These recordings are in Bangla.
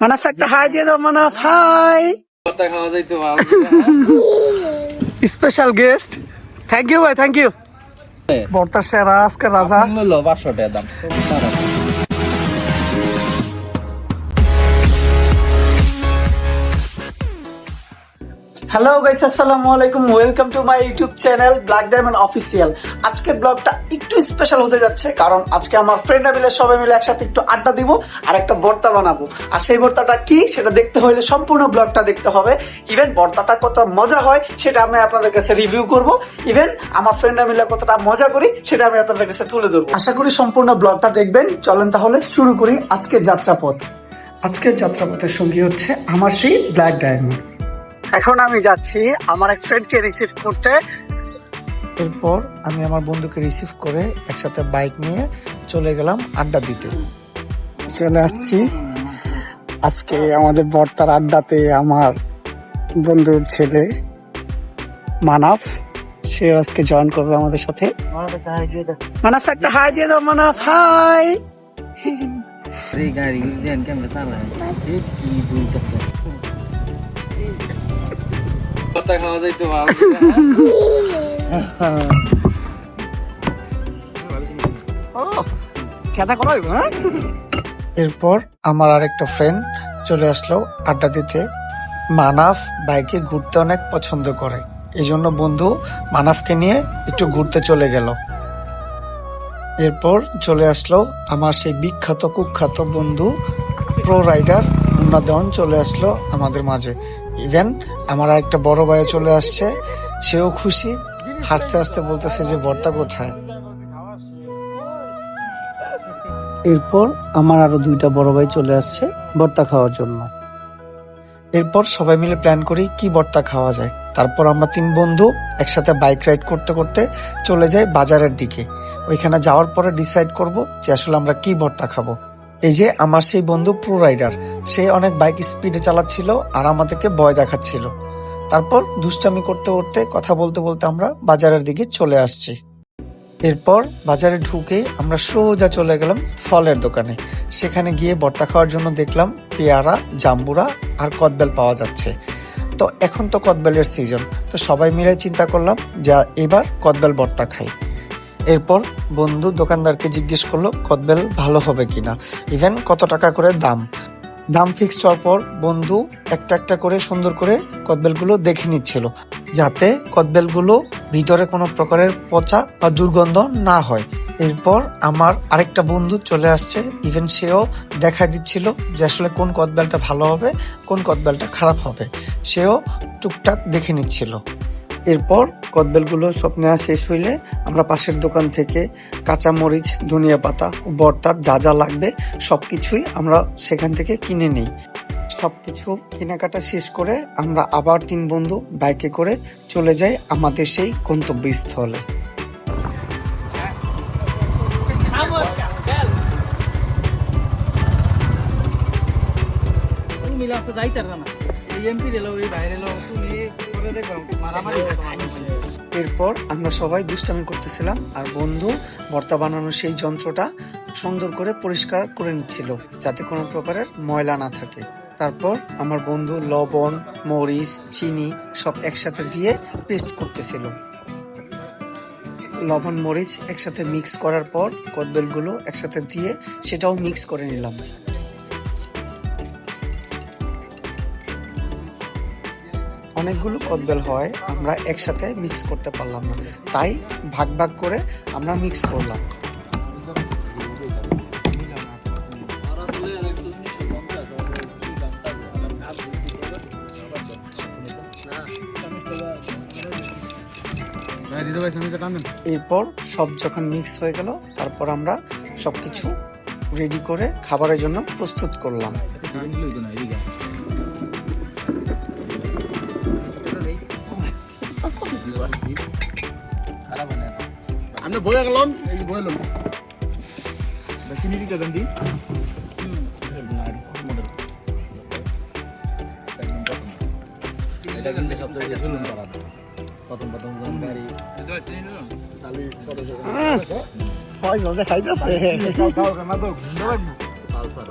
মানাফ একটা হাই দিয়ে দাও Manaf hi. Special guest thank you ভাই থ্যাংক ইউ বর্তার সেরা আজকে রাজা। মূল্য টাকা দাম। হ্যালো গাইস আসসালামু আলাইকুম welcome to my YouTube channel Black Diamond official আজকের ব্লগটা একটু স্পেশাল হতে যাচ্ছে, কারণ আজকে আমার ফ্রেন্ডরা মিলে, সবাই মিলে একসাথে একটু আড্ডা দিব আর একটা ভর্তা বানাবো। আর সেই ভর্তাটা কি, সেটা দেখতে হলে সম্পূর্ণ ব্লগটা দেখতে হবে। ইভেন ভর্তাটা কত মজা হয়, সেটা আমি আপনাদের কাছে রিভিউ করব। ইভেন আমার ফ্রেন্ডরা মিলে কতটা মজা করি, সেটা আমি আপনাদের কাছে তুলে ধরবো। আশা করি সম্পূর্ণ ব্লগটা দেখবেন। চলেন তাহলে শুরু করি আজকের যাত্রাপথ। আজকের যাত্রাপথের সঙ্গী হচ্ছে আমার সেই ব্ল্যাক ডায়মন্ড এখন আমি যাচ্ছি আমার এক ফ্রেন্ডকে রিসিভ করতে। এরপর আমি আমার বন্ধুকে রিসিভ করে একসাথে বাইক নিয়ে চলে গেলাম আড্ডা দিতে। চলে আসছি। আজকে আমাদের বর্তার আড্ডাতে আমার বন্ধুর ছেলে মানাফ সে আজকে জয়েন করবে আমাদের সাথে। মানাফ একটা হাই দিয়ে দাও। মানাফ হাই গাড়ি কথা খাওয়া যাইতো এরপর আমার আরেকটা ফ্রেন্ড চলে আসলো আড্ডা দিতে। মানাফ বাইকে ঘুরতে অনেক পছন্দ করে। এই জন্য বন্ধু মানাফকে নিয়ে একটু ঘুরতে চলে গেল। এরপর চলে আসলো আমার সেই বিখ্যাত কুখ্যাত বন্ধু প্রো রাইডার মুন্না দেওয়ান চলে আসলো আমাদের মাঝে। ইভেন আমার আরেকটা বড় ভাই চলে আসছে সেও খুশি। হাসতে হাসতে বলতেছে যে বর্তা কোথায়? এরপর আমার আরও দুইটা বড় ভাই চলে আসছে ভর্তা খাওয়ার জন্য। এরপর সবাই মিলে প্ল্যান করি কি ভর্তা খাওয়া যায়। তারপর আমরা তিন বন্ধু একসাথে বাইক রাইড করতে করতে চলে যাই বাজারের দিকে। ওইখানে যাওয়ার পরে ডিসাইড করব যে আসলে আমরা কি ভর্তা খাব। এই যে আমার সেই বন্ধু প্রো রাইডার, সে অনেক বাইক স্পিডে চালাচ্ছিল আর আমাদেরকে ভয় দেখাচ্ছিল। তারপর দুষ্টামি করতে করতে, কথা বলতে বলতে আমরা বাজারের দিকে চলে আসছি। এরপর বাজারে ঢুকে আমরা সোজা চলে গেলাম ফলের দোকানে। সেখানে গিয়ে ভর্তা খাওয়ার জন্য দেখলাম পেয়ারা, জাম্বুরা আর কদবেল পাওয়া যাচ্ছে। তো এখন তো কদবেলের সিজন তো সবাই মিলে চিন্তা করলাম যা এবার কদবেল ভর্তা খাই। এরপর বন্ধু দোকানদারকে জিজ্ঞেস করল, কদবেল ভালো হবে কিনা? ইভেন কত টাকা করে দাম? দাম ফিক্সড হওয়ার পর বন্ধু একটা একটা করে সুন্দর করে কদবেলগুলো দেখে নিচ্ছিল, যাতে কদবেলগুলো ভিতরে কোনো প্রকারের পচা বা দুর্গন্ধ না হয়। এরপর আমার আরেকটা বন্ধু চলে আসছে ইভেন সেও দেখা দিচ্ছিল যে আসলে কোন কদবেলটা ভালো হবে, কোন কদবেলটা খারাপ হবে। সেও টুকটাক দেখে নিচ্ছিল। এরপর কদবেলগুলো সব নেওয়া শেষ হইলে আমরা পাশের দোকান থেকে কাঁচা মরিচ ধনিয়া পাতা ও বর্তার যা যা লাগবে সব কিছুই আমরা সেখান থেকে কিনে নেই। সবকিছু কেনাকাটা শেষ করে আমরা আবার তিন বন্ধু বাইকে করে চলে যাই আমাদের সেই গন্তব্যস্থলে। তুমি লাস্টে যাইতার না। এই এমপি এই বাইরে এলো তুমি করে দেখো মারামারি এরপর আমরা সবাই দুষ্টামি করতেছিলাম আর বন্ধু ভর্তা বানানোর সেই যন্ত্রটা সুন্দর করে পরিষ্কার করে নিচ্ছিল যাতে কোনো প্রকারের ময়লা না থাকে। তারপর আমার বন্ধু লবণ, মরিচ, চিনি সব একসাথে দিয়ে পেস্ট করতেছিল। লবণ, মরিচ একসাথে মিক্স করার পর কদবেলগুলো একসাথে দিয়ে সেটাও মিক্স করে নিলাম। অনেকগুলো কদবেল হয়, আমরা একসাথে মিক্স করতে পারলাম না। তাই ভাগ ভাগ করে আমরা মিক্স করলাম। এরপর সব যখন মিক্স হয়ে গেল, তারপর আমরা সবকিছু রেডি করে খাবারের জন্য প্রস্তুত করলাম। আমরা বয়ে গেলাম এই বয়ে দেন সবথেকে বেশি জুলুম করা প্রথম প্রথম গাড়ি ছোট খাইতেছে পালসার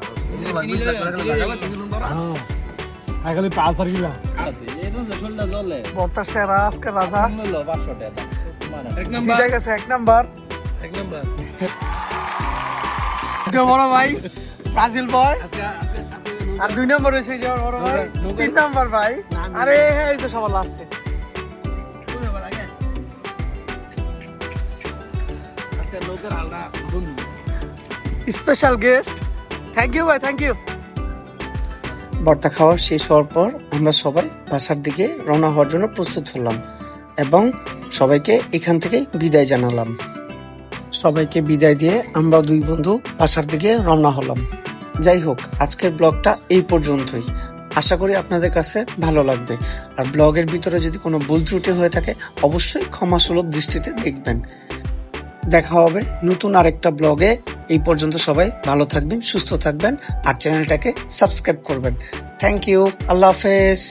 খালি পালসার গিলা। বর্তার সেরা আজকে রাজা। এক জিতে গেছে এক নাম্বার। এক নাম্বার। বড় ভাই ব্রাজিল বয় আর দুই নম্বর হয়েছে যে বড় ভাই তিন নম্বর ভাই। আরে হ্যাঁ এই তো সবার লাস্টে স্পেশাল গেস্ট থ্যাংক ইউ ভাই থ্যাংক ইউ ভর্তা খাওয়া শেষ হওয়ার পর আমরা সবাই বাসার দিকে রওনা হওয়ার জন্য প্রস্তুত হলাম এবং সবাইকে এখান থেকে বিদায় জানালাম। সবাইকে বিদায় দিয়ে আমরা দুই বন্ধু বাসার দিকে রওনা হলাম। যাই হোক, আজকের ব্লগটা এই পর্যন্তই। আশা করি আপনাদের কাছে ভালো লাগবে। আর ব্লগের ভিতরে যদি কোনো ভুল ত্রুটি হয়ে থাকে, অবশ্যই ক্ষমা সুলভ দৃষ্টিতে দেখবেন। দেখা হবে নতুন আরেকটা ব্লগে। এই পর্যন্ত সবাই ভালো থাকবেন, সুস্থ থাকবেন, আর চ্যানেলটাকে সাবস্ক্রাইব করবেন। থ্যাংক ইউ আল্লাহ হাফেজ।